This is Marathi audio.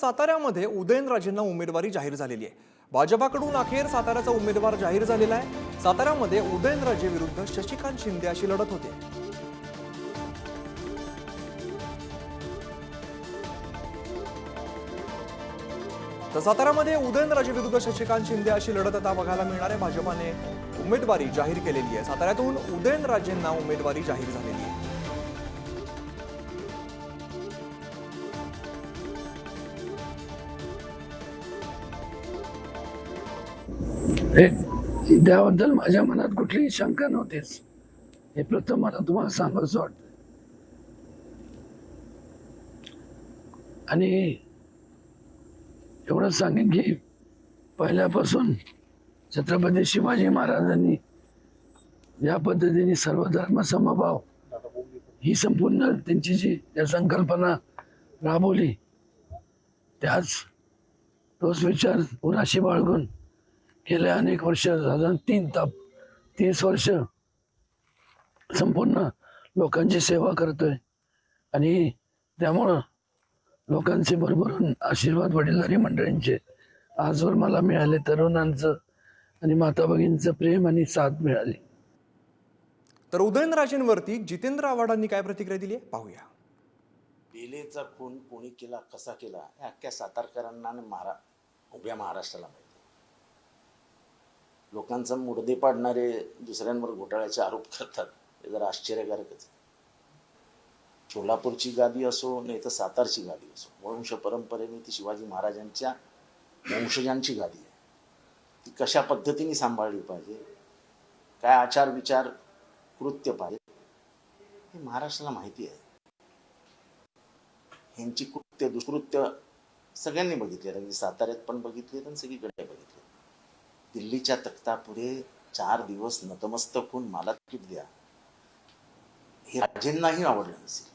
साताऱ्यामध्ये उदयनराजेंना उमेदवारी जाहीर झालेली आहे. भाजपाकडून अखेर साताऱ्याचा उमेदवार जाहीर झालेला आहे. साताऱ्यामध्ये उदयनराजे विरुद्ध शशिकांत शिंदे अशी लढत होते. तर साताऱ्यामध्ये उदयनराजे विरुद्ध शशिकांत शिंदे अशी लढत आता बघायला मिळणार आहे. भाजपाने उमेदवारी जाहीर केलेली आहे. साताऱ्यातून उदयनराजेंना उमेदवारी जाहीर झालेली आहे. हे त्याबद्दल माझ्या मनात कुठलीही शंका नव्हतीच. हे प्रथम मला तुम्हाला सांगायचं वाटतं. आणि एवढंच सांगेन की पहिल्यापासून छत्रपती शिवाजी महाराजांनी ज्या पद्धतीने सर्व धर्म समभाव ही संपूर्ण त्यांची जी त्या संकल्पना राबवली त्याच तोच विचार उराशी बाळगून गेल्या अनेक वर्ष साधारण तीन ताप तीस वर्ष संपूर्ण लोकांची सेवा करतोय. आणि त्यामुळं लोकांचे भरभरून आशीर्वाद वडीलधारी मंडळींचे. आजवर मला मिळाले तरुणांचं आणि माता भगिनींचं प्रेम आणि साथ मिळाली. तर उदयनराजेंवरती जितेंद्र आव्हाडांनी काय प्रतिक्रिया दिली पाहूया. बेलेचा खून कोणी केला कसा केला? हे अख्ख्या सातारकरांना आणि महारा उभ्या महाराष्ट्राला माहिती. लोकांचा मुडदे पाडणारे दुसऱ्यांवर घोटाळ्याचे आरोप करतात हे जरा आश्चर्यकारकच सोलापूरची गादी असो नाही तर सातारची गादी असो वंश परंपरेने ती शिवाजी महाराजांच्या वंशजांची गादी आहे. ती कशा पद्धतीने सांभाळली पाहिजे? काय आचार विचार कृत्य पाहिजे? हे महाराष्ट्राला माहिती आहे. ह्यांची कृत्य दुष्कृत्य सगळ्यांनी बघितली अगदी म्हणजे साताऱ्यात पण बघितली आणि सगळीकडे बघितली दिल्लीच्या तख्तापुढे चार दिवस नतमस्तक होऊन मला तिकीट द्या. हे राजेंनाही आवडलं नसेल.